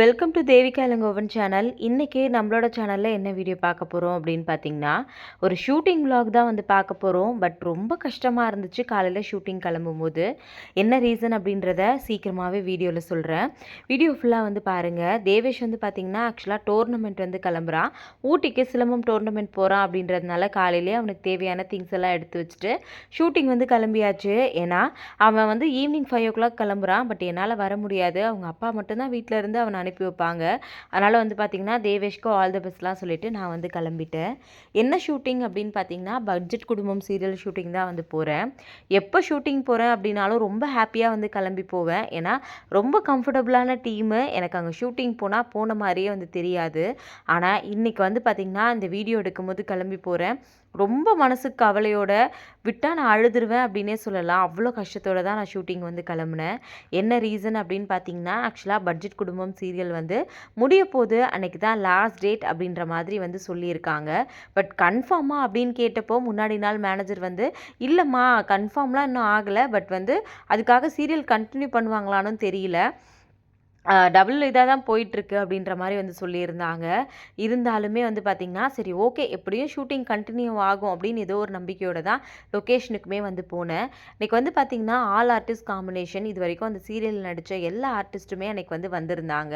Welcome to Devika Ilangovan channel இன்றைக்கி நம்மளோட சேனலில் என்ன வீடியோ பார்க்க போகிறோம் அப்படின்னு பார்த்தீங்கன்னா ஒரு ஷூட்டிங் விலாக் தான் வந்து பார்க்க போகிறோம் பட் ரொம்ப கஷ்டமாக இருந்துச்சு காலையில் ஷூட்டிங் கிளம்பும்போது. என்ன ரீசன் அப்படின்றத சீக்கிரமாகவே வீடியோவில் சொல்கிறேன் வீடியோ ஃபுல்லாக வந்து பாருங்கள் தேவேஷ் வந்து பார்த்திங்கன்னா ஆக்சுவலாக டோர்னமெண்ட் வந்து கிளம்புறான் ஊட்டிக்கு சிலம்பம் டோர்னமெண்ட் போகிறான் அப்படின்றதுனால காலையிலேயே அவனுக்கு தேவையான திங்ஸ் எல்லாம் எடுத்து வச்சுட்டு ஷூட்டிங் வந்து கிளம்பியாச்சு. ஏன்னா அவன் வந்து ஈவினிங் ஃபைவ் ஓ கிளாக் கிளம்புறான். பட் என்னால் வர முடியாது. அவங்க அப்பா மட்டும்தான் வீட்டில் இருந்து அவனை அனுப்பி வைப்பாங்க. அதனால் வந்து பார்த்திங்கன்னா தேவேஷ்க்கு ஆல் த பெஸ்ட்லாம் சொல்லிவிட்டு நான் வந்து கிளம்பிட்டேன். என்ன ஷூட்டிங் அப்படின்னு பார்த்தீங்கன்னா பட்ஜெட் குடும்பம் சீரியல் ஷூட்டிங் தான் வந்து போகிறேன் எப்போ ஷூட்டிங் போகிறேன் அப்படின்னாலும் ரொம்ப ஹாப்பியாக வந்து கிளம்பி போவேன். ஏன்னா ரொம்ப கம்ஃபர்டபுளான டீமு எனக்கு அங்கே ஷூட்டிங் போனால் போன மாதிரியே வந்து தெரியாது. ஆனால் இன்றைக்கி வந்து பார்த்திங்கன்னா இந்த வீடியோ எடுக்கும்போது கிளம்பி போகிறேன் ரொம்ப மனசுக்கு கவலையோட விட்டால் நான் அழுதுருவேன் அப்படின்னே சொல்லலாம். அவ்வளோ கஷ்டத்தோட தான் நான் ஷூட்டிங் வந்து கிளம்புனேன். என்ன ரீசன் அப்படின்னு பார்த்தீங்கன்னா ஆக்சுவலாக பட்ஜெட் குடும்பம் சீரியல் வந்து முடிய போது அன்னைக்கு தான் லாஸ்ட் டேட் அப்படின்ற மாதிரி வந்து சொல்லியிருக்காங்க. பட் கன்ஃபார்மாக அப்படின்னு கேட்டப்போ முன்னாடி நாள் மேனேஜர் வந்து இல்லைம்மா கன்ஃபார்ம்லாம் இன்னும் ஆகலை. பட் வந்து அதுக்காக சீரியல் கண்டினியூ பண்ணுவாங்களான்னு தெரியல. டபுள் இதாக தான் போயிட்டுருக்கு அப்படின்ற மாதிரி வந்து சொல்லியிருந்தாங்க. இருந்தாலுமே வந்து பார்த்திங்கன்னா சரி ஓகே எப்படியும் ஷூட்டிங் கண்டினியூ ஆகும் அப்படின்னு ஏதோ ஒரு நம்பிக்கையோட தான் லொக்கேஷனுக்குமே வந்து போனேன். இன்றைக்கி வந்து பார்த்திங்கன்னா ஆல் ஆர்டிஸ்ட் காம்பினேஷன் இது வரைக்கும் அந்த சீரியலில் நடித்த எல்லா ஆர்டிஸ்ட்டுமே அன்றைக்கி வந்து வந்திருந்தாங்க.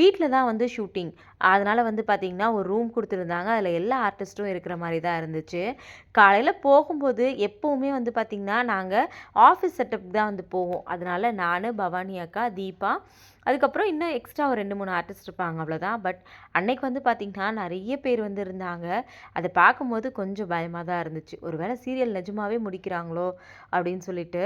வீட்டில் தான் வந்து ஷூட்டிங் அதனால் வந்து பார்த்திங்கன்னா ஒரு ரூம் கொடுத்துருந்தாங்க. அதில் எல்லா ஆர்டிஸ்ட்டும் இருக்கிற மாதிரி தான் இருந்துச்சு. காலையில் போகும்போது எப்போவுமே வந்து பார்த்திங்கன்னா நாங்கள் ஆஃபீஸ் செட்டப் தான் வந்து போவோம். அதனால் நான் பவானி அக்கா தீபா அதுக்கப்புறம் இன்னும் எக்ஸ்ட்ரா ஒரு ரெண்டு மூணு ஆர்டிஸ்ட் இருப்பாங்க அவ்வளோதான் பட் அன்னைக்கு வந்து பார்த்திங்கன்னா நிறைய பேர் வந்து இருந்தாங்க. அதை பார்க்கும்போது கொஞ்சம் பயமாக தான் இருந்துச்சு. ஒருவேளை சீரியல் நிஜமாகவே முடிக்கிறாங்களோ அப்படின்னு சொல்லிட்டு.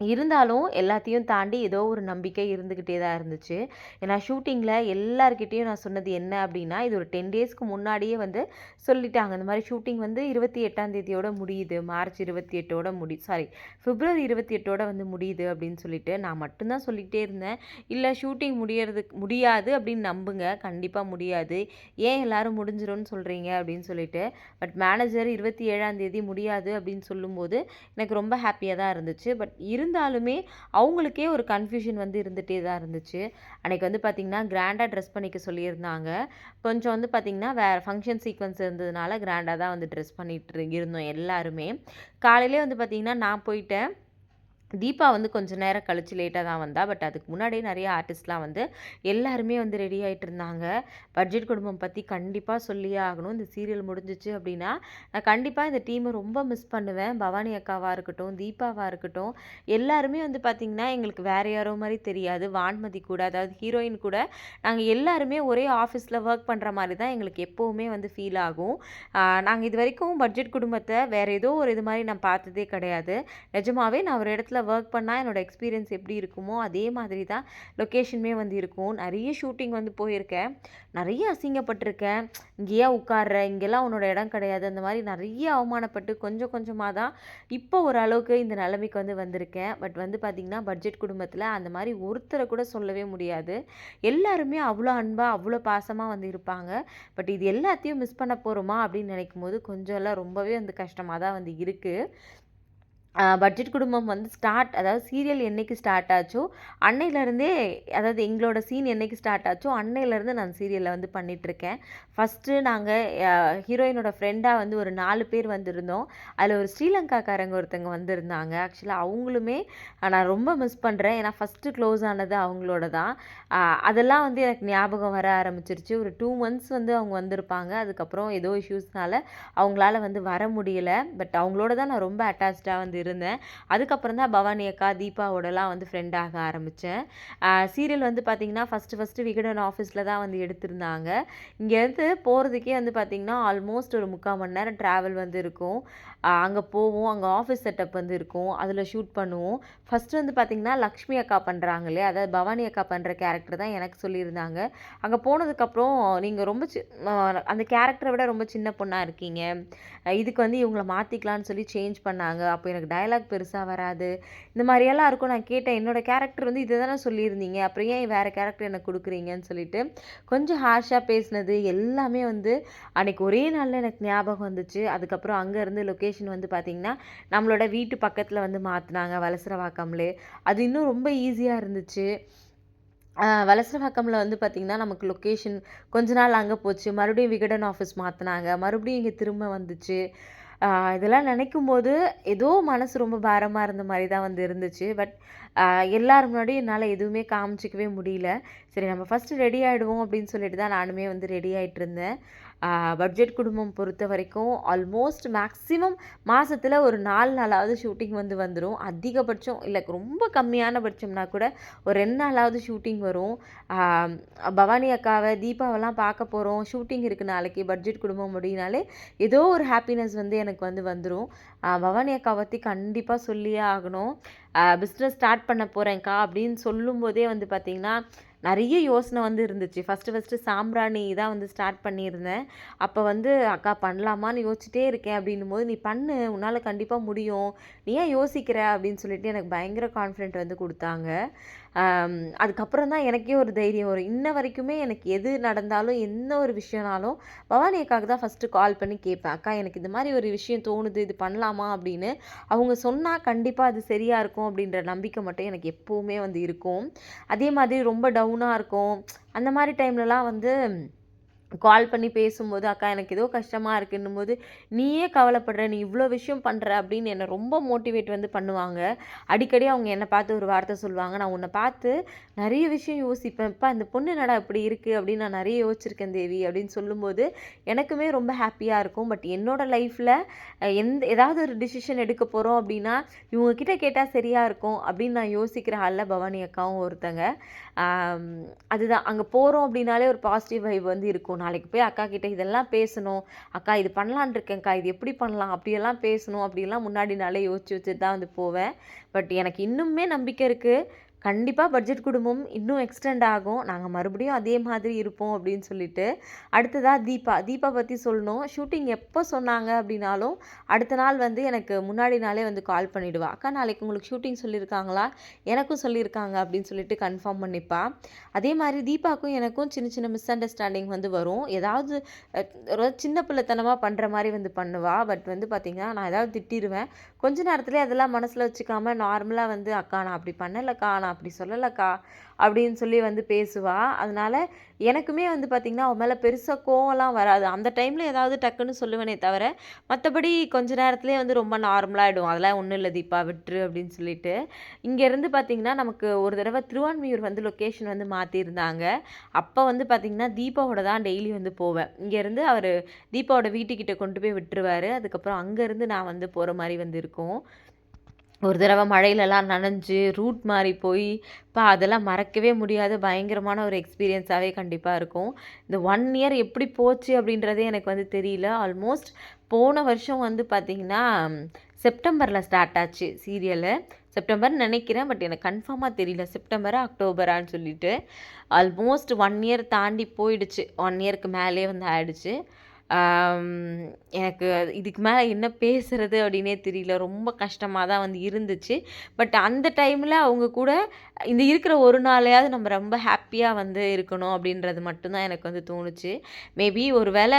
இருந்தாலும் எல்லாத்தையும் தாண்டி ஏதோ ஒரு நம்பிக்கை இருந்துக்கிட்டே தான் இருந்துச்சு. ஏன்னா ஷூட்டிங்கில் எல்லாருக்கிட்டேயும் நான் சொன்னது என்ன அப்படின்னா இது ஒரு டென் டேஸ்க்கு முன்னாடியே வந்து சொல்லிட்டாங்க. இந்த மாதிரி ஷூட்டிங் வந்து இருபத்தி எட்டாம் தேதியோட முடியுது. மார்ச் இருபத்தி எட்டோட முடி சாரி பிப்ரவரி இருபத்தி எட்டோட வந்து முடியுது அப்படின்னு சொல்லிட்டு நான் மட்டும்தான் சொல்லிகிட்டே இருந்தேன். இல்லை ஷூட்டிங் முடியறதுக்கு முடியாது அப்படின்னு நம்புங்க. கண்டிப்பாக முடியாது. ஏன் எல்லோரும் முடிஞ்சிரும்னு சொல்கிறீங்க அப்படின்னு சொல்லிட்டு. பட் மேனேஜர் இருபத்தி ஏழாம் தேதி முடியாது அப்படின்னு சொல்லும்போது எனக்கு ரொம்ப ஹாப்பியாக தான் இருந்துச்சு. பட் இரு இருந்தாலுமே அவங்களுக்கே ஒரு கன்ஃபியூஷன் வந்து இருந்துகிட்டே தான் இருந்துச்சு. அன்றைக்கி வந்து பார்த்திங்கன்னா கிராண்டாக ட்ரெஸ் பண்ணிக்க சொல்லியிருந்தாங்க. கொஞ்சம் வந்து பார்த்திங்கன்னா வேறு ஃபங்க்ஷன் சீக்வன்ஸ் இருந்ததுனால கிராண்டாக தான் வந்து ட்ரெஸ் பண்ணிட்டு இருந்தோம் எல்லாருமே. காலையிலே வந்து பார்த்திங்கன்னா நான் போயிட்டேன். தீபா வந்து கொஞ்ச நேரம் கழிச்சு லேட்டாக தான் வந்தா. பட் அதுக்கு முன்னாடியே நிறைய ஆர்டிஸ்ட்லாம் வந்து எல்லாருமே வந்து ரெடி ஆகிட்டு இருந்தாங்க. பட்ஜெட் குடும்பம் பற்றி கண்டிப்பாக சொல்லியே ஆகணும். இந்த சீரியல் முடிஞ்சிச்சு அப்படின்னா நான் கண்டிப்பாக இந்த டீமை ரொம்ப மிஸ் பண்ணுவேன். பவானி அக்காவாக இருக்கட்டும் தீபாவாக இருக்கட்டும். எல்லாருமே வந்து பார்த்திங்கன்னா எங்களுக்கு வேறு யாரோ மாதிரி தெரியாது. வான்மதி கூட அதாவது ஹீரோயின் கூட நாங்கள் எல்லாருமே ஒரே ஆஃபீஸில் ஒர்க் பண்ணுற மாதிரி தான் எங்களுக்கு எப்போவுமே வந்து ஃபீல் ஆகும். நாங்கள் இது வரைக்கும் பட்ஜெட் குடும்பத்தை வேறு ஏதோ ஒரு இது மாதிரி நான் பார்த்ததே கிடையாது. நிஜமாவே நான் ஒரு இடத்துல ஒர்க் பண்ணால் என்னோடய எக்ஸ்பீரியன்ஸ் எப்படி இருக்குமோ அதே மாதிரி தான் லொக்கேஷனுமே வந்து இருக்கும். நிறைய ஷூட்டிங் வந்து போயிருக்கேன். நிறைய அசிங்கப்பட்டிருக்கேன். இங்கேயே உட்கார்ற இங்கெல்லாம் உன்னோட இடம் கிடையாது. அந்த மாதிரி நிறைய அவமானப்பட்டு கொஞ்சம் கொஞ்சமாக தான் இப்போ ஓரளவுக்கு இந்த நிலைமைக்கு வந்து வந்திருக்கேன். பட் வந்து பார்த்திங்கன்னா பட்ஜெட் குடும்பத்தில் அந்த மாதிரி ஒருத்தரை கூட சொல்லவே முடியாது. எல்லாருமே அவ்வளோ அன்பாக அவ்வளோ பாசமாக வந்து இருப்பாங்க. பட் இது எல்லாத்தையும் மிஸ் பண்ண போகிறோமா அப்படின்னு நினைக்கும் போது கொஞ்சம் எல்லாம் ரொம்பவே வந்து கஷ்டமாக தான் வந்து இருக்குது பட்ஜெட் குடும்பம் வந்து ஸ்டார்ட் அதாவது சீரியல் என்னைக்கு ஸ்டார்ட் ஆச்சோ அன்னையிலேருந்தே அதாவது எங்களோட சீன் என்னைக்கு ஸ்டார்ட் ஆச்சோ அன்னையிலேருந்து நான் சீரியலில் வந்து பண்ணிகிட்ருக்கேன் ஃபஸ்ட்டு நாங்கள் ஹீரோயினோட ஃப்ரெண்டாக வந்து ஒரு நாலு பேர் வந்திருந்தோம். அதில் ஒரு ஸ்ரீலங்காக்காரங்க ஒருத்தங்க வந்திருந்தாங்க. ஆக்சுவலாக அவங்களுமே நான் ரொம்ப மிஸ் பண்ணுறேன் ஏன்னா ஃபஸ்ட்டு க்ளோஸ் ஆனது அவங்களோட தான். அதெல்லாம் வந்து எனக்கு ஞாபகம் வர ஆரம்பிச்சிருச்சு. ஒரு டூ மந்த்ஸ் வந்து அவங்க வந்திருப்பாங்க. அதுக்கப்புறம் ஏதோ இஷ்யூஸ்னால அவங்களால வந்து வர முடியல. பட் அவங்களோட தான் நான் ரொம்ப அட்டாச்சாக வந்து இருந்தேன். அதுக்கப்புறம் தான் பவானி அக்கா தீபாவோடலாம் வந்து ஃப்ரெண்ட் ஆக ஆரம்பித்தேன் சீரியல் வந்து பார்த்திங்கன்னா ஃபஸ்ட்டு ஃபஸ்ட்டு விகடன் ஆஃபீஸில் தான் வந்து எடுத்திருந்தாங்க. இங்கேருந்து போகிறதுக்கே வந்து பார்த்திங்கன்னா ஆல்மோஸ்ட் ஒரு முக்கால் மணி நேரம் ட்ராவல் வந்து இருக்கும். அங்கே போவோம். அங்கே ஆஃபீஸ் செட்டப் வந்து இருக்கும். அதில் ஷூட் பண்ணுவோம். ஃபஸ்ட்டு வந்து பார்த்திங்கன்னா லக்ஷ்மி அக்கா பண்ணுறாங்க இல்லையா? அதாவது பவானி அக்கா பண்ணுற கேரக்டர் தான் எனக்கு சொல்லியிருந்தாங்க. அங்கே போனதுக்கப்புறம் நீங்கள் ரொம்ப சி அந்த கேரக்டரை விட ரொம்ப சின்ன பொண்ணாக இருக்கீங்க. இதுக்கு வந்து இவங்களை மாற்றிக்கலான்னு சொல்லி சேஞ்ச் பண்ணாங்க. அப்போ எனக்கு டயலாக் பெருசாக வராது. இந்த மாதிரியெல்லாம் இருக்கும். நான் கேட்டேன். என்னோடய கேரக்டர் வந்து இதை தானே சொல்லியிருந்தீங்க? அப்புறம் ஏன் வேறு கேரக்டர் எனக்கு கொடுக்குறீங்கன்னு சொல்லிட்டு கொஞ்சம் ஹார்ஷாக பேசினது எல்லாமே வந்து அன்றைக்கி ஒரே நாளில் எனக்கு ஞாபகம் வந்துச்சு. அதுக்கப்புறம் அங்கேருந்து லொக்கேஷன் வந்து பார்த்திங்கன்னா நம்மளோட வீட்டு பக்கத்தில் வந்து மாற்றினாங்க வலசரவாக்கம்லே. அது இன்னும் ரொம்ப ஈஸியாக இருந்துச்சு. வலசரவாக்கமில் வந்து பார்த்திங்கன்னா நமக்கு லொக்கேஷன் கொஞ்ச நாள் அங்கே போச்சு. மறுபடியும் விகடன் ஆஃபீஸ் மாற்றினாங்க மறுபடியும் இங்கே திரும்ப வந்துச்சு. இதெல்லாம் நினைக்கும் போது ஏதோ மனசு ரொம்ப பாரமாக இருந்த மாதிரி தான் வந்து இருந்துச்சு. பட் அ எல்லார் முன்னாடியும் என்னால் எதுவுமே காமிச்சிக்கவே முடியல. சரி நம்ம ஃபர்ஸ்ட்டு ரெடி ஆகிடுவோம் அப்படின்னு சொல்லிட்டு தான் நானுமே வந்து ரெடி ஆகிட்டு இருந்தேன் பட்ஜெட் குடும்பம் பொறுத்த வரைக்கும் ஆல்மோஸ்ட் மேக்ஸிமம் மாதத்தில் ஒரு நாலு நாளாவது ஷூட்டிங் வந்து வந்துடும் அதிகபட்சம் இல்லை ரொம்ப கம்மியான பட்சம்னா கூட ஒரு ரெண்டு நாளாவது ஷூட்டிங் வரும். பவானி அக்காவை தீபாவெல்லாம் பார்க்க போகிறோம் ஷூட்டிங் இருக்குது நாளைக்கு பட்ஜெட் குடும்பம் அப்படின்னாலே, ஏதோ ஒரு ஹாப்பினஸ் வந்து எனக்கு வந்து வந்துடும் பவானி அக்கா பற்றி கண்டிப்பாக சொல்லியே ஆகணும். பிஸ்னஸ் ஸ்டார்ட் பண்ண போகிறேன்க்கா அப்படின்னு சொல்லும்போதே வந்து பார்த்திங்கன்னா நிறைய யோசனை வந்து இருந்துச்சு. ஃபஸ்ட்டு ஃபஸ்ட்டு சாம்பிராணி தான் வந்து ஸ்டார்ட் பண்ணியிருந்தேன். அப்போ வந்து "அக்கா பண்ணலாமான்னு யோசிச்சுட்டே இருக்கேன்" அப்படின்னும்போது, "நீ பண்ணு. உன்னால் கண்டிப்பாக முடியும். நீ ஏன் யோசிக்கிற?" அப்படின்னு சொல்லிட்டு எனக்கு பயங்கர கான்ஃபிடென்ட் வந்து கொடுத்தாங்க அதுக்கப்புறம் தான் எனக்கே ஒரு தைரியம் வரும். இன்ன வரைக்குமே எனக்கு எது நடந்தாலும், எந்த ஒரு விஷயம்னாலும், பவானி அக்காவுக்கு தான் ஃபர்ஸ்ட்டு கால் பண்ணி கேட்பேன். "அக்கா எனக்கு இது மாதிரி ஒரு விஷயம் தோணுது. இது பண்ணலாமா?" அப்படின்னு. அவங்க சொன்னால் கண்டிப்பாக அது சரியாக இருக்கும் அப்படின்ற நம்பிக்கை மட்டும் எனக்கு எப்போவுமே வந்து இருக்கும். அதே மாதிரி ரொம்ப டவுனாக இருக்கும். அந்த மாதிரி டைம்லலாம் வந்து கால் பண்ணி பேசும்போது, "அக்கா எனக்கு ஏதோ கஷ்டமாக இருக்குன்னும் போது நீயே கவலைப்படுற. நீ இவ்வளோ விஷயம் பண்ணுற அப்படின்னு என்னை ரொம்ப மோட்டிவேட் வந்து பண்ணுவாங்க. அடிக்கடி அவங்க என்னை பார்த்து ஒரு வார்த்தை சொல்லுவாங்க. நான் உன்னை பார்த்து நிறைய விஷயம் யோசிப்பேன். இப்போ அந்த பொண்ணு நடா இப்படி இருக்குது அப்படின்னு நான் நிறைய யோசிச்சிருக்கேன் தேவி அப்படின்னு சொல்லும்போது, எனக்குமே ரொம்ப ஹாப்பியாக இருக்கும். பட் என்னோடய லைஃப்பில் எந்த ஏதாவது ஒரு டிசிஷன் எடுக்க போகிறோம் அப்படின்னா, இவங்க கேட்டால் சரியாக இருக்கும் அப்படின்னு நான் யோசிக்கிற ஆளில் பவானி அக்காவும் ஒருத்தங்க. அதுதான் அங்கே போகிறோம் அப்படின்னாலே ஒரு பாசிட்டிவ் வைப் வந்து இருக்கும். நாளைக்கு போய் அக்கா கிட்டே இதெல்லாம் பேசணும். "அக்கா இது பண்ணலான் இருக்கேன்க்கா. இது எப்படி பண்ணலாம்?" அப்படியெல்லாம் பேசணும் அப்படிலாம் முன்னாடி நாளே யோசிச்சு வச்சுட்டு தான் வந்து போவேன். பட் எனக்கு இன்னுமே நம்பிக்கை இருக்குது கண்டிப்பாக பட்ஜெட் குடும்பம் இன்னும் எக்ஸ்டெண்ட் ஆகும். நாங்கள் மறுபடியும் அதே மாதிரி இருப்போம் அப்படின்னு சொல்லிட்டு. அடுத்ததாக தீபா. தீபா பற்றி சொல்லணும். ஷூட்டிங் எப்போ சொன்னாங்க அப்படின்னாலும், அடுத்த நாள் வந்து எனக்கு முன்னாடி நாளே வந்து கால் பண்ணிவிடுவா "அக்கா நாளைக்கு உங்களுக்கு ஷூட்டிங் சொல்லியிருக்காங்களா? எனக்கும் சொல்லியிருக்காங்க" அப்படின்னு சொல்லிட்டு கன்ஃபார்ம் பண்ணிப்பா. அதே மாதிரி தீபாக்கும் எனக்கும் சின்ன சின்ன மிஸ் அண்டர்ஸ்டாண்டிங் வந்து வரும். ஏதாவது சின்ன பிள்ளைத்தனமாக பண்ணுற மாதிரி வந்து பண்ணுவா. பட் வந்து பார்த்திங்கன்னா நான் ஏதாவது திட்டிடுவேன் கொஞ்ச நேரத்துலேயே அதெல்லாம் மனசில் வச்சுக்காம நார்மலாக வந்து, "அக்கா நான் அப்படி பண்ணலக்கா. நான் அப்படி சொல்லலைக்கா அப்படின்னு சொல்லி வந்து பேசுவாள் அதனால் எனக்குமே வந்து பார்த்திங்கன்னா அவன் மேலே பெருசாக கோவம்லாம் வராது. அந்த டைமில் ஏதாவது டக்குன்னு சொல்லுவேனே தவிர, மற்றபடி கொஞ்ச நேரத்துலேயே வந்து ரொம்ப நார்மலாகிடும் "அதெல்லாம் ஒன்றும் இல்லை தீபா விட்டுரு" அப்படின்னு சொல்லிட்டு. இங்கேருந்து பார்த்திங்கன்னா நமக்கு ஒரு தடவை திருவான்மியூர் வந்து லொக்கேஷன் வந்து மாற்றியிருந்தாங்க அப்போ வந்து பார்த்திங்கன்னா தீபாவோட தான் டெய்லி வந்து போவேன். இங்கேருந்து அவர் தீபாவோட வீட்டுக்கிட்ட கொண்டு போய் விட்டுருவாரு. அதுக்கப்புறம் அங்கேருந்து நான் வந்து போகிற மாதிரி வந்து இருக்கும். ஒரு தடவை மழையிலலாம் நனைஞ்சு, ரூட் மாறி போய், அப்பா அதெல்லாம் மறக்கவே முடியாத பயங்கரமான ஒரு எக்ஸ்பீரியன்ஸாகவே கண்டிப்பாக இருக்கும். இந்த ஒன் இயர் எப்படி போச்சு அப்படின்றதே எனக்கு வந்து தெரியல. ஆல்மோஸ்ட் போன வருஷம் வந்து பார்த்திங்கன்னா செப்டம்பரில் ஸ்டார்ட் ஆச்சு சீரியலு. செப்டம்பர்னு நினைக்கிறேன் பட் எனக்கு கன்ஃபார்மாக தெரியல. செப்டம்பரா, அக்டோபரான்னு சொல்லிட்டு. ஆல்மோஸ்ட் ஒன் இயர் தாண்டி போயிடுச்சு. ஒன் இயருக்கு மேலே வந்து ஆயிடுச்சு. எனக்கு இதுக்கு மேலே என்ன பேசுகிறது அப்படின்னே தெரியல. ரொம்ப கஷ்டமாக தான் வந்து இருந்துச்சு. பட் அந்த டைமில் அவங்க கூட இந்த இருக்கிற ஒரு நாளையாவது நம்ம ரொம்ப ஹாப்பியாக வந்து இருக்கணும் அப்படின்றது மட்டும்தான் எனக்கு வந்து தோணுச்சு. மேபி ஒரு வேளை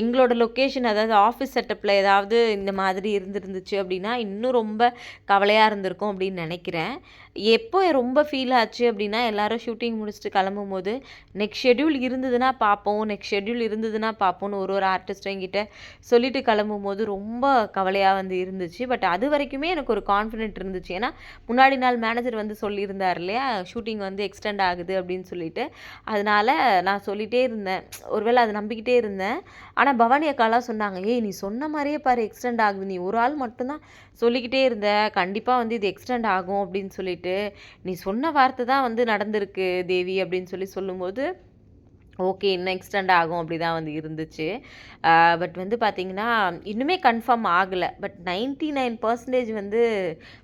எங்களோட லொக்கேஷன் அதாவது ஆஃபீஸ் செட்டப்பில் ஏதாவது இந்த மாதிரி இருந்துருந்துச்சு அப்படின்னா, இன்னும் ரொம்ப கவலையாக இருந்திருக்கும் அப்படின்னு நினைக்கிறேன் எப்போ ரொம்ப ஃபீல் ஆச்சு அப்படின்னா, எல்லாரும் ஷூட்டிங் முடிச்சுட்டு கிளம்பும்போது, நெக்ஸ்ட் ஷெட்யூல் இருந்ததுன்னா பார்ப்போம், நெக்ஸ்ட் ஷெட்யூல் இருந்ததுன்னா பார்ப்போம்னு ஒரு ஒரு ஆர்டிஸ்ட்டும் என்கிட்ட சொல்லிட்டு கிளம்பும்போது ரொம்ப கவலையாக வந்து இருந்துச்சு. பட் அது வரைக்குமே எனக்கு ஒரு கான்ஃபிடென்ட் இருந்துச்சு. ஏன்னா, முன்னாடி நாள் மேனேஜர் வந்து சொல்லியிருந்தார் இல்லையா? ஷூட்டிங் வந்து எக்ஸ்டெண்ட் ஆகுது அப்படின்னு சொல்லிட்டு. அதனால நான் சொல்லிட்டே இருந்தேன். ஒருவேளை அதை நம்பிக்கிட்டே இருந்தேன். ஆனால் பவானி அக்காலாம் சொன்னாங்க, "ஏய் நீ சொன்ன மாதிரியே பாரு எக்ஸ்டெண்ட் ஆகுது. நீ ஒரு ஆள் மட்டும்தான் சொல்லிக்கிட்டே இருந்த. கண்டிப்பாக வந்து இது எக்ஸ்டெண்ட் ஆகும்" அப்படின்னு சொல்லிட்டு. "நீ சொன்ன வார்த்தை தான் வந்து நடந்திருக்கு தேவி" அப்படின்னு சொல்லி சொல்லும்போது, ஓகே இன்னும் எக்ஸ்டெண்ட் ஆகும் அப்படி தான் வந்து இருந்துச்சு. பட் வந்து பார்த்திங்கன்னா இன்னுமே கன்ஃபார்ம் ஆகலை பட் 99% வந்து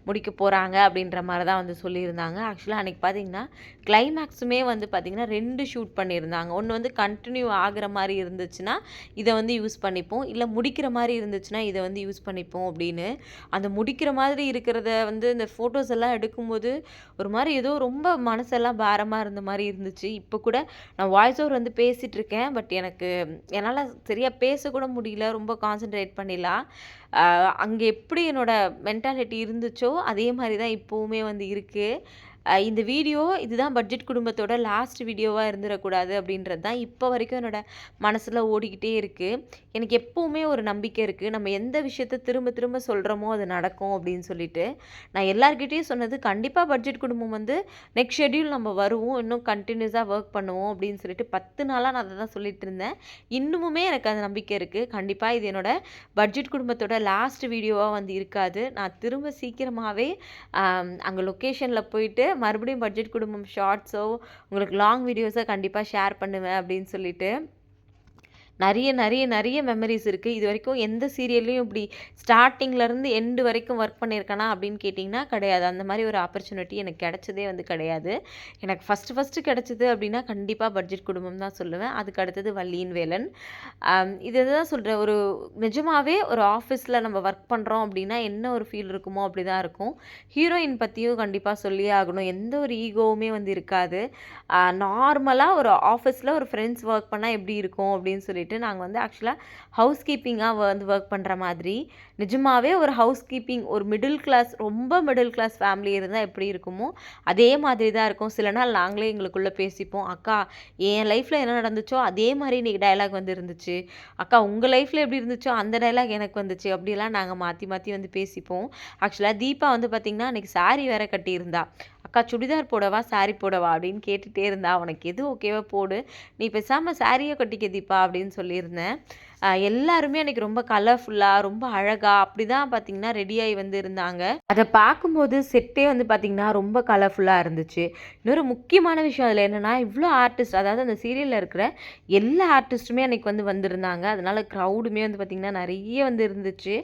முடிக்க போகிறாங்க அப்படின்ற மாதிரி தான் வந்து சொல்லியிருந்தாங்க. ஆக்சுவலாக அன்னைக்கு பார்த்தீங்கன்னா, கிளைமேக்ஸுமே வந்து பார்த்திங்கன்னா ரெண்டு ஷூட் பண்ணியிருந்தாங்க. ஒன்று வந்து கண்டினியூ ஆகிற மாதிரி இருந்துச்சுன்னா, இதை வந்து யூஸ் பண்ணிப்போம். இல்லை முடிக்கிற மாதிரி இருந்துச்சுன்னா, இதை வந்து யூஸ் பண்ணிப்போம் அப்படின்னு. அந்த முடிக்கிற மாதிரி இருக்கிறத வந்து இந்த ஃபோட்டோஸ் எல்லாம் எடுக்கும்போது, ஒரு மாதிரி ஏதோ ரொம்ப மனசெல்லாம் பாரமாக இருந்த மாதிரி இருந்துச்சு. இப்போ கூட நான் வாய்ஸ் ஓவர் வந்து பேசிகிட்ருக்கேன் பட் எனக்கு என்னால் சரியாக பேசக்கூட முடியல. ரொம்ப கான்சென்ட்ரேட் பண்ணிடலாம் அங்கே எப்படி என்னோட மென்டாலிட்டி இருந்துச்சோ, அதே மாதிரி தான் இப்போவுமே வந்து இருக்குது இந்த வீடியோ இதுதான் பட்ஜெட் குடும்பத்தோட லாஸ்ட் வீடியோவாக இருந்துடக்கூடாது அப்படின்றது தான் இப்போ வரைக்கும் என்னோட மனசில் ஓடிக்கிட்டே இருக்குது எனக்கு எப்போவுமே ஒரு நம்பிக்கை இருக்குது நம்ம எந்த விஷயத்த திரும்ப திரும்ப சொல்கிறோமோ அது நடக்கும் அப்படின்னு சொல்லிட்டு. நான் எல்லாருக்கிட்டேயும் சொன்னது கண்டிப்பாக பட்ஜெட் குடும்பம் வந்து நெக்ஸ்ட் ஷெட்யூல் நம்ம வருவோம். இன்னும் கண்டினியூஸாக ஒர்க் பண்ணுவோம் அப்படின்னு சொல்லிட்டு பத்து நாளாக நான் அதை தான் சொல்லிட்டு இருந்தேன். இன்னுமுமே எனக்கு அந்த நம்பிக்கை இருக்குது கண்டிப்பாக இது என்னோட பட்ஜெட் குடும்பத்தோட லாஸ்ட் வீடியோவாக வந்து இருக்காது. நான் திரும்ப சீக்கிரமாகவே அங்கே லொக்கேஷனில் போயிட்டு மறுபடியும் பட்ஜெட் குடும்பம் ஷார்ட்ஸோ, உங்களுக்கு லாங் வீடியோஸோ கண்டிப்பா ஷேர் பண்ணுவேன் அப்படின்னு சொல்லிட்டு. நிறைய நிறைய நிறைய மெமரிஸ் இருக்குது இது வரைக்கும் எந்த சீரியல்லையும் இப்படி ஸ்டார்டிங்லேருந்து எண்டு வரைக்கும் ஒர்க் பண்ணியிருக்கேனா அப்படின்னு கேட்டிங்கன்னா கிடையாது. அந்த மாதிரி ஒரு ஆப்பர்ச்சுனிட்டி எனக்கு கிடைச்சதே வந்து கிடையாது. எனக்கு ஃபஸ்ட்டு ஃபஸ்ட்டு கிடச்சிது அப்படின்னா கண்டிப்பாக பட்ஜெட் குடும்பம் தான் சொல்லுவேன். அதுக்கு அடுத்தது வள்ளியின் வேலன். இது தான் சொல்கிறேன் ஒரு நிஜமாகவே ஒரு ஆஃபீஸில் நம்ம ஒர்க் பண்ணுறோம் அப்படின்னா என்ன ஒரு ஃபீல் இருக்குமோ அப்படி தான் இருக்கும். ஹீரோயின் பற்றியும் கண்டிப்பாக சொல்லியே ஆகணும். எந்த ஒரு ஈகோவுமே வந்து இருக்காது. நார்மலாக ஒரு ஆஃபீஸில் ஒரு ஃப்ரெண்ட்ஸ் ஒர்க் பண்ணால் எப்படி இருக்கும் அப்படின்னு சொல்லிட்டு நாங்கள் வந்து ஆக்சுவலாக ஹவுஸ் கீப்பிங்காக வந்து ஒர்க் பண்ணுற மாதிரி. நிஜமாவே ஒரு ஹவுஸ் கீப்பிங் ஒரு மிடில் கிளாஸ் ரொம்ப மிடில் கிளாஸ் ஃபேமிலி இருந்தால் எப்படி இருக்குமோ, அதே மாதிரி தான் இருக்கும். சில நாள் நாங்களே எங்களுக்குள்ளே பேசிப்போம். "அக்கா என் லைஃப்பில் என்ன நடந்துச்சோ அதே மாதிரி இன்றைக்கி டயலாக் வந்து இருந்துச்சு. அக்கா உங்கள் லைஃப்பில் எப்படி இருந்துச்சோ அந்த டைலாக் எனக்கு வந்துச்சு." அப்படிலாம் நாங்கள் மாற்றி மாற்றி வந்து பேசிப்போம். ஆக்சுவலாக தீபா வந்து பார்த்தீங்கன்னா, அன்றைக்கி சாரி வேறு கட்டியிருந்தா. "அக்கா சுடிதார் போடவா? சாரி போடவா?" அப்படின்னு கேட்டுகிட்டே இருந்தா. "உனக்கு எது ஓகேவா போடு. நீ பேசாமல் சாரியே கட்டிக்க தீப்பா அப்படின்னு சொல்லியிருந்தேன். எல்லாருமே அன்றைக்கி ரொம்ப கலர்ஃபுல்லாக ரொம்ப அழகாக அப்படிதான் பார்த்தீங்கன்னா பார்த்திங்கன்னா ரெடியாகி வந்து இருந்தாங்க. அதை பார்க்கும்போது செட்டே வந்து பார்த்திங்கன்னா ரொம்ப கலர்ஃபுல்லாக இருந்துச்சு. இன்னொரு முக்கியமான விஷயம் அதில் என்னென்னா இவ்வளோ ஆர்டிஸ்ட் அதாவது அந்த சீரியலில் இருக்கிற எல்லா ஆர்டிஸ்ட்டுமே அன்னைக்கு வந்து வந்திருந்தாங்க. அதனால் க்ரௌடுமே வந்து பார்த்திங்கன்னா நிறைய வந்து இருந்துச்சு.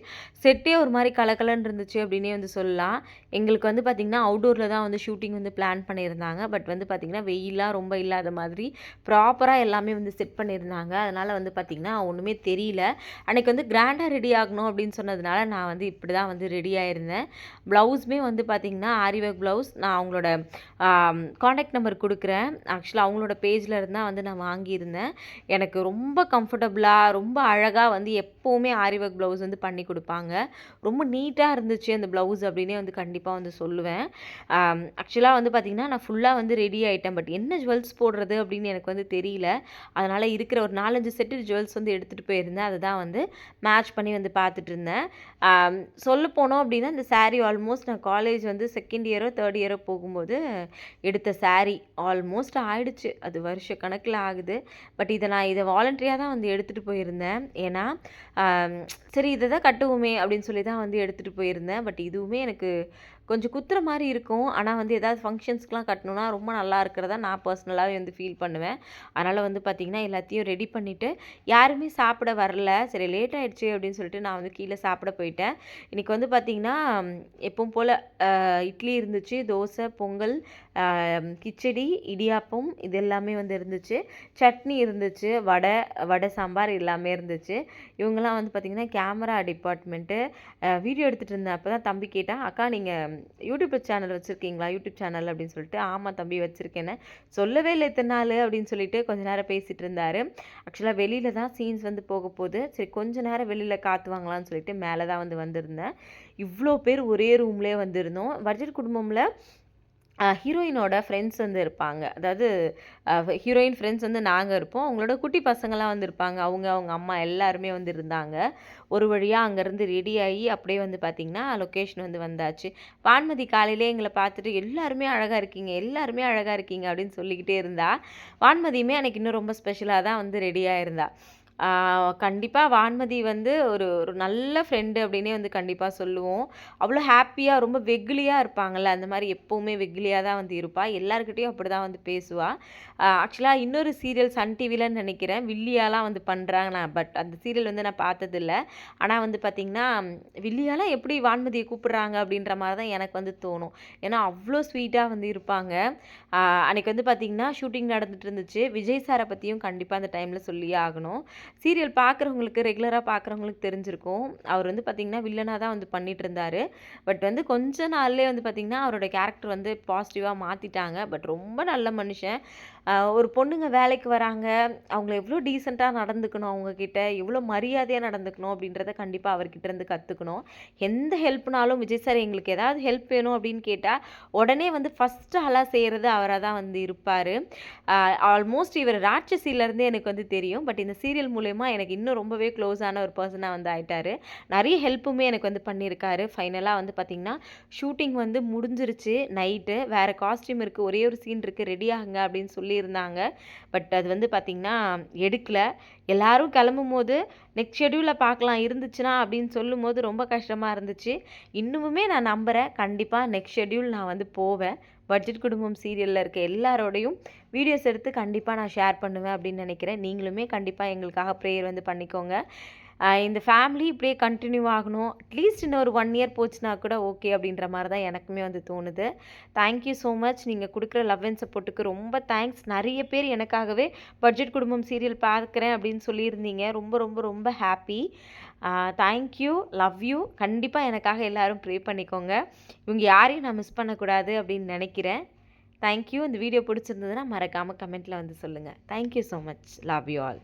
செட்டே ஒரு மாதிரி கலகலன்னு இருந்துச்சு அப்படின்னே வந்து சொல்லலாம். எங்களுக்கு வந்து பார்த்திங்கன்னா அவுடோரில் தான் வந்து ஷூட்டிங் வந்து பிளான் பண்ணியிருந்தாங்க. பட் வந்து பார்த்திங்கன்னா வெயிலாக ரொம்ப இல்லாத மாதிரி ப்ராப்பராக எல்லாமே வந்து செட் பண்ணியிருந்தாங்க. அதனால் வந்து பார்த்திங்கன்னா ஒன்றுமே தெரியல. அன்றைக்கி வந்து கிராண்டாக ரெடி ஆகணும் அப்படின்னு சொன்னதுனால நான் வந்து இப்படி தான் வந்து ரெடி ஆகிருந்தேன் ப்ளவுஸுமே வந்து பார்த்திங்கன்னா ஆரி ஒர்க் ப்ளவுஸ் நான் அவங்களோட காண்டாக்ட் நம்பர் கொடுக்குறேன் ஆக்சுவலாக அவங்களோட பேஜ்ல இருந்து தான் வந்து நான் வாங்கியிருந்தேன். எனக்கு ரொம்ப கம்ஃபர்டபுளாக ரொம்ப அழகாக வந்து எப்போவுமே ஆரி ஒர்க் ப்ளவுஸ் வந்து பண்ணி கொடுப்பாங்க ரொம்ப நீட்டாக இருந்துச்சு அந்த ப்ளவுஸ் அப்படின்னே வந்து கண்டிப்பாக வந்து சொல்லுவேன். ஆக்சுவலாக வந்து பார்த்திங்கன்னா நான் ஃபுல்லாக வந்து ரெடி ஆகிட்டேன் பட் என்ன ஜுவல்ஸ் போடுறது அப்படின்னு எனக்கு வந்து தெரியல. அதனால் இருக்கிற ஒரு 4, 5 செட்டு ஜுவல்ஸ் வந்து எடுத்துட்டு போயிருந்தேன். அதை தான் வந்து மேட்ச் பண்ணி வந்து பார்த்துட்டு இருந்தேன். சொல்ல போனோம் அப்படின்னா, இந்த சாரீ ஆல்மோஸ்ட் நான் காலேஜ் வந்து செகண்ட் இயரோ, தேர்ட் இயரோ போகும்போது எடுத்த சாரீ ஆல்மோஸ்ட் ஆயிடுச்சு. அது வருஷ கணக்கில் ஆகுது. பட் இதை நான் இதை வாலண்டரியாக தான் வந்து எடுத்துகிட்டு போயிருந்தேன். ஏன்னா, சரி இதை தான் கட்டுவோமே அப்படின்னு சொல்லி தான் வந்து எடுத்துகிட்டு போயிருந்தேன். பட் இதுவுமே எனக்கு கொஞ்சம் குத்துற மாதிரி இருக்கும். ஆனால் வந்து ஏதாவது ஃபங்க்ஷன்ஸ்க்குலாம் கட்டணும்னா ரொம்ப நல்லா இருக்கிறதா நான் பர்சனலாகவே வந்து ஃபீல் பண்ணுவேன். அதனால் வந்து பார்த்திங்கன்னா எல்லாத்தையும் ரெடி பண்ணிவிட்டு யாருமே சாப்பிட வரல. சரி லேட் ஆகிடுச்சு அப்படின்னு சொல்லிட்டு நான் வந்து கீழே சாப்பிட போயிட்டேன். இன்னைக்கு வந்து பார்த்திங்கன்னா எப்பவும் போல் இட்லி இருந்துச்சு, தோசை, பொங்கல், கிச்சடி, இடியாப்பம் இது எல்லாமே வந்து இருந்துச்சு. சட்னி இருந்துச்சு, வடை, வடை சாம்பார் எல்லாமே இருந்துச்சு. இவங்கெல்லாம் வந்து பார்த்திங்கன்னா கேமரா டிபார்ட்மெண்ட்டு. வீடியோ எடுத்துகிட்டு இருந்தேன். அப்பதான் தம்பி கேட்டேன் "அக்கா நீங்கள் யூடியூப் சேனல் வச்சுருக்கீங்களா யூடியூப் சேனல்" அப்படின்னு சொல்லிட்டு. ஆமாம் தம்பி வச்சுருக்கேன்னு "சொல்லவே இல்லை இத்தனை நாள் அப்படின்னு சொல்லிட்டு கொஞ்ச நேரம் பேசிகிட்டு இருந்தார் ஆக்சுவலாக வெளியில தான் சீன்ஸ் வந்து போகப்போது. சரி கொஞ்ச நேரம் வெளியில் காற்று வாங்கலாம்னு சொல்லிட்டு மேலே தான் வந்து வந்திருந்தேன். இவ்வளோ பேர் ஒரே ரூம்லேயே வந்திருந்தோம் பட்ஜெட் குடும்பமில் ஹீரோயினோட ஃப்ரெண்ட்ஸ் வந்து இருப்பாங்க. அதாவது ஹீரோயின் ஃப்ரெண்ட்ஸ் வந்து நாங்கள் இருப்போம். அவங்களோட குட்டி பசங்களாம் வந்து இருப்பாங்க. அவங்க, அவங்க அம்மா எல்லாருமே வந்து இருந்தாங்க. ஒரு வழியாக அங்கேருந்து ரெடி ஆகி அப்படியே வந்து பார்த்திங்கன்னா லொக்கேஷன் வந்து வந்தாச்சு. வான்மதி காலையிலேயே எங்களை பார்த்துட்டு, "எல்லாருமே அழகாக இருக்கீங்க, எல்லாருமே அழகாக இருக்கீங்க" அப்படின்னு சொல்லிக்கிட்டே இருந்தா. வான்மதியுமே அன்னைக்கு இன்னும் ரொம்ப ஸ்பெஷலாக தான் வந்து ரெடியாக இருந்தா. கண்டிப்பாக வான்மதி வந்து ஒரு ஒரு நல்ல ஃப்ரெண்டு அப்படின்னே வந்து கண்டிப்பாக சொல்லுவோம். அவ்வளோ ஹாப்பியாக ரொம்ப வெகுளியாக இருப்பாங்கல்ல, அந்த மாதிரி எப்போவுமே வெகுளியாக தான் வந்து இருப்பாள் எல்லாருக்கிட்டேயும் அப்படி தான் வந்து பேசுவாள் ஆக்சுவலாக இன்னொரு சீரியல் சன் டிவிலன்னு நினைக்கிறேன் வில்லியாலாம் வந்து பண்ணுறாங்க நான் பட் அந்த சீரியல் வந்து நான் பார்த்ததில்ல. ஆனால் வந்து பார்த்திங்கன்னா வில்லியாலாம் எப்படி வான்மதியை கூப்பிடுறாங்க அப்படின்ற மாதிரி தான் எனக்கு வந்து தோணும். ஏன்னா அவ்வளோ ஸ்வீட்டாக வந்து இருப்பாங்க. அன்றைக்கி வந்து பார்த்திங்கன்னா ஷூட்டிங் நடந்துட்டு இருந்துச்சு. விஜய் சாரை பற்றியும் கண்டிப்பாக அந்த டைமில் சொல்லியே ஆகணும். சீரியல் பார்க்குறவங்களுக்கு ரெகுலராக பார்க்குறவங்களுக்கு தெரிஞ்சிருக்கும். அவர் வந்து பார்த்திங்கன்னா வில்லனாக தான் வந்து பண்ணிகிட்டு இருந்தார் பட் வந்து கொஞ்ச நாள்லேயே வந்து பார்த்திங்கன்னா அவரோட கேரக்டர் வந்து பாசிட்டிவாக மாற்றிட்டாங்க பட் ரொம்ப நல்ல மனுஷன். ஒரு பொண்ணுங்க வேலைக்கு வராங்க. அவங்கள எவ்வளோ டீசெண்டாக நடந்துக்கணும் அவங்கக்கிட்ட எவ்வளோ மரியாதையாக நடந்துக்கணும் அப்படின்றத கண்டிப்பாக அவர்கிட்ட இருந்து கற்றுக்கணும் எந்த ஹெல்ப்னாலும் விஜய் சார் எங்களுக்கு ஏதாவது ஹெல்ப் வேணும் அப்படின்னு கேட்டால் உடனே வந்து ஃபஸ்ட்டு ஆளாக செய்கிறது அவராக தான் வந்து இருப்பார். ஆல்மோஸ்ட் இவர் ராட்சசிலேருந்தே எனக்கு வந்து தெரியும். பட் இந்த சீரியல் மூலயமா எனக்கு இன்னும் ரொம்பவே க்ளோஸான ஒரு பர்சனாக வந்து ஆயிட்டாரு. நிறைய ஹெல்ப்புமே எனக்கு வந்து பண்ணியிருக்காரு. ஃபைனலாக வந்து பார்த்திங்கன்னா ஷூட்டிங் வந்து முடிஞ்சிருச்சு. நைட்டு வேறு காஸ்டியூம் இருக்குது ஒரே ஒரு சீன் இருக்குது ரெடி ஆகுங்க அப்படின்னு சொல்லியிருந்தாங்க. பட் அது வந்து பார்த்திங்கன்னா எடுக்கல. எல்லாரும் கிளம்பும் போது நெக்ஸ்ட் ஷெடியூலில் பார்க்கலாம் இருந்துச்சுன்னா அப்படின்னு சொல்லும் போது ரொம்ப கஷ்டமாக இருந்துச்சு. இன்னுமுமே நான் நம்புகிறேன் கண்டிப்பாக நெக்ஸ்ட் ஷெடியூல் நான் வந்து போவேன். பட்ஜெட் குடும்பம் சீரியலில் இருக்க எல்லாரோடையும் வீடியோஸ் எடுத்து கண்டிப்பாக நான் ஷேர் பண்ணுவேன் அப்படின்னு நினைக்கிறேன். நீங்களுமே கண்டிப்பாக எங்களுக்காக ப்ரேயர் வந்து பண்ணிக்கோங்க. இந்த ஃபேமிலி இப்படியே கண்டினியூ ஆகணும். அட்லீஸ்ட் இன்னும் ஒரு ஒன் இயர் போச்சுன்னா கூட ஓகே அப்படின்ற மாதிரி தான் எனக்குமே வந்து தோணுது. தேங்க்யூ ஸோ மச் நீங்கள் கொடுக்குற லவ் அண்ட் சப்போர்ட்டுக்கு ரொம்ப தேங்க்ஸ் நிறைய பேர் எனக்காகவே பட்ஜெட் குடும்பம் சீரியல் பார்க்குறேன் அப்படின்னு சொல்லியிருந்தீங்க. ரொம்ப ரொம்ப ரொம்ப ஹாப்பி தேங்க்யூ லவ் யூ கண்டிப்பாக எனக்காக எல்லோரும் ப்ரே பண்ணிக்கோங்க. இவங்க யாரையும் நான் மிஸ் பண்ணக்கூடாது அப்படின்னு நினைக்கிறேன். தேங்க்யூ இந்த வீடியோ பிடிச்சிருந்ததுன்னா மறக்காமல் கமெண்ட்டில் வந்து சொல்லுங்கள் thank you so much love you all